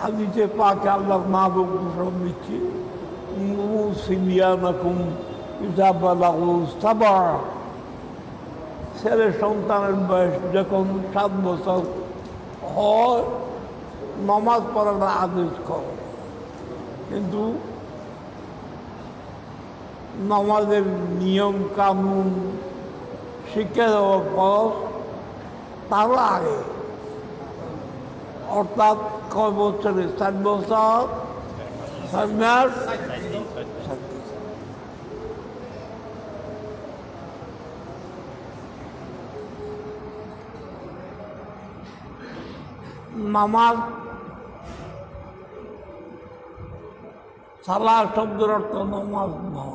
হাদিসে পাকে আল্লাহ মাহবুব ঘোষণ দিচ্ছি সাবা। ছেলে সন্তানের বয়স যখন সাত বছর হয়, নমাজ পড়ার আদেশ করো। কিন্তু নমাজের নিয়ম, কানুন শিক্ষা দেওয়ার পর তারও আগে অর্থাৎ কয় বছরে ষাট বছর ষাট মাস নামাজ সালা শব্দের অর্থ নামাজ নয়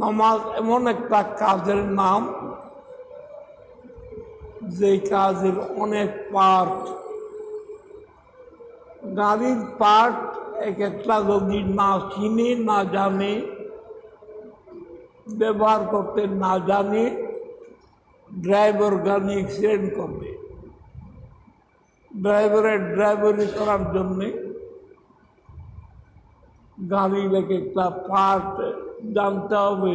নামাজ এমন একটা কাজের নাম, যে কাজের অনেক পার্ট গাড়ির পার্ট এক একটা যদি না চিনে, না জানে, ব্যবহার করতে না জানে ড্রাইভার গাড়ি অ্যাক্সিডেন্ট করবে। ড্রাইভারের ড্রাইভারি করার জন্যে গাড়ির এক একটা পার্ট জানতে হবে।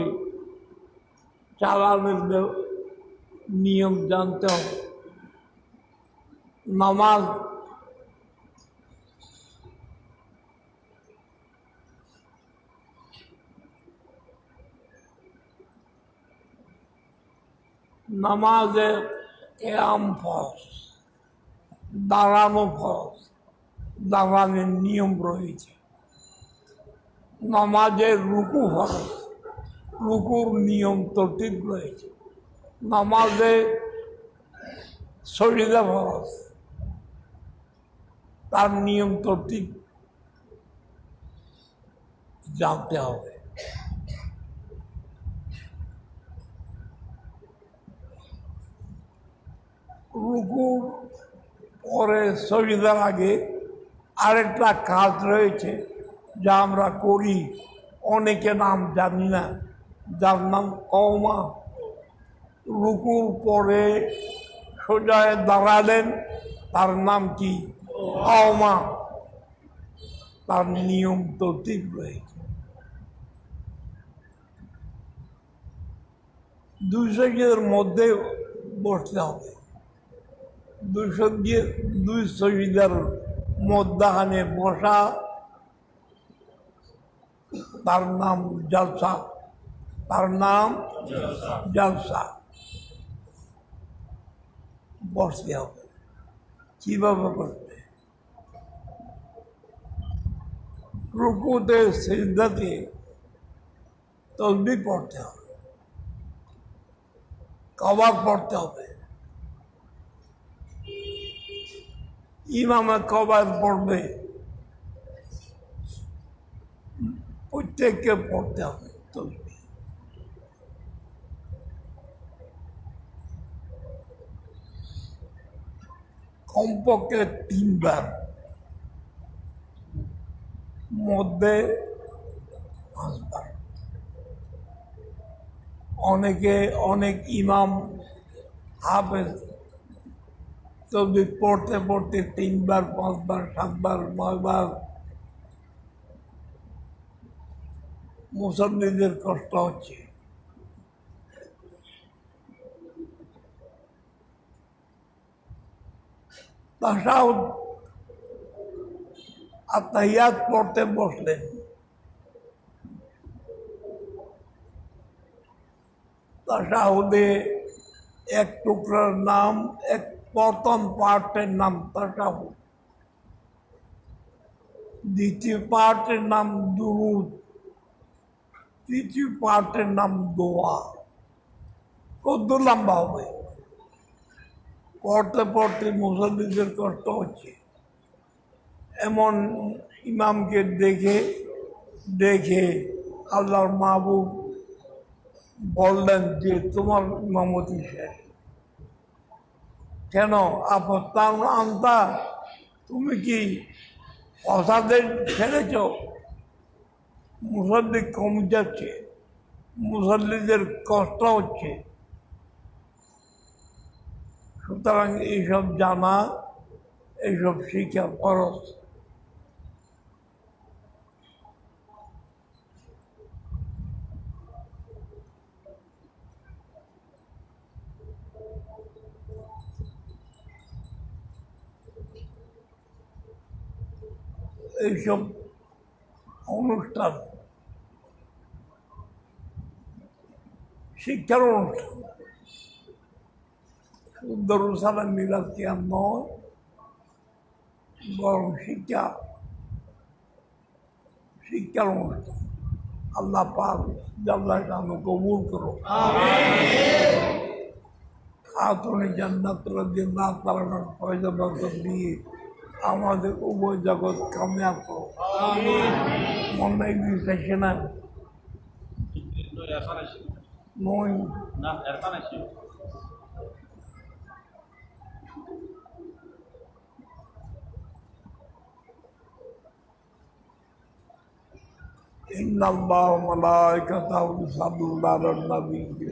চালানোর নিয়ম জানতে হবে। নামাজ নামাজে কেয়াম ফস দাঁড়ানো ফস দাঁড়ানোর নিয়ম রয়েছে। নামাজের রুকু ফরজ রুকুর নিয়ম তরতিব রয়েছে। নামাজে সরিদা ফরজ তার নিয়ম তরতিব জানতে হবে। রুকুর পরে সরিদার আগে আরেকটা কাজ রয়েছে। যা আমরা করি, অনেকে নাম জানি না, যার নাম কমা রুকুর পরে সোজায় দাঁড়ালেন, তার নাম কি? কমা তার নিয়ম তো ঠিক রয়েছে। দুইশো গিয়ের মধ্যে বসতে হবে। দুইশো দুই শহীদের মধ্যাহানে বসা তার নাম জলসা। তার নাম জলসা। বসতে হবে। কীভাবে করতে রুকুতে সিদ্ধাতে তসবি পড়তে হবে। কবার পড়তে হবে। ইমামে কবার পড়বে। প্রত্যেককে পড়তে হবে তসবি কমপক্ষে তিনবার। মধ্যে পাঁচবার। অনেকে অনেক ইমাম, হাফেজ তবলি পড়তে পড়তে তিনবার, পাঁচবার, সাতবার, নয়বার মুসল্লিদের কষ্ট হচ্ছে। তাসাউদ আত্মাহিয়াত পড়তে বসলেন। তাসাউদে এক টুকরার নাম, এক প্রথম পার্টের নাম তাসাউদ। দ্বিতীয় পার্টের নাম দুরুদ। তৃতীয় পার্টের নাম দোয়া। কত লম্বা হবে? পড়তে পড়তে মুসল্লিদের কষ্ট হচ্ছে। এমন ইমামকে দেখে দেখে আল্লাহর মাহবুব বললেন যে, তোমার ইমামতি শেষ। কেন? আপত্তান আনতা। তুমি কি অসাদের ছেড়েছ? মুসল্লি কমে যাচ্ছে মুসল্লিদের কষ্ট হচ্ছে। সুতরাং এইসব জানা এইসব শিক্ষা খরচ। এইসব অনুষ্ঠান শিক্ষার অনুষ্ঠান দরুসালাম মিলাদ কিয়াম নয় বরং শিক্ষা। শিক্ষার অনুষ্ঠান আল্লাহ পাক জাল্লা শানু কবুল করো। খাতুনে জান্নাত রাদিয়াল্লাহু তাআলা পয়সা বরকত দিয়ে আমাদের উভয় জগৎ কামিয়াব করো। মনে ইংলিশ না No, ya están así. নয় No, ya están así. إن الله وملائكته يصلون على النبي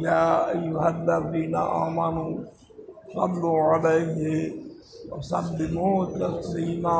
يا أيها الذين آمنوا صلوا عليه وسلموا تسليما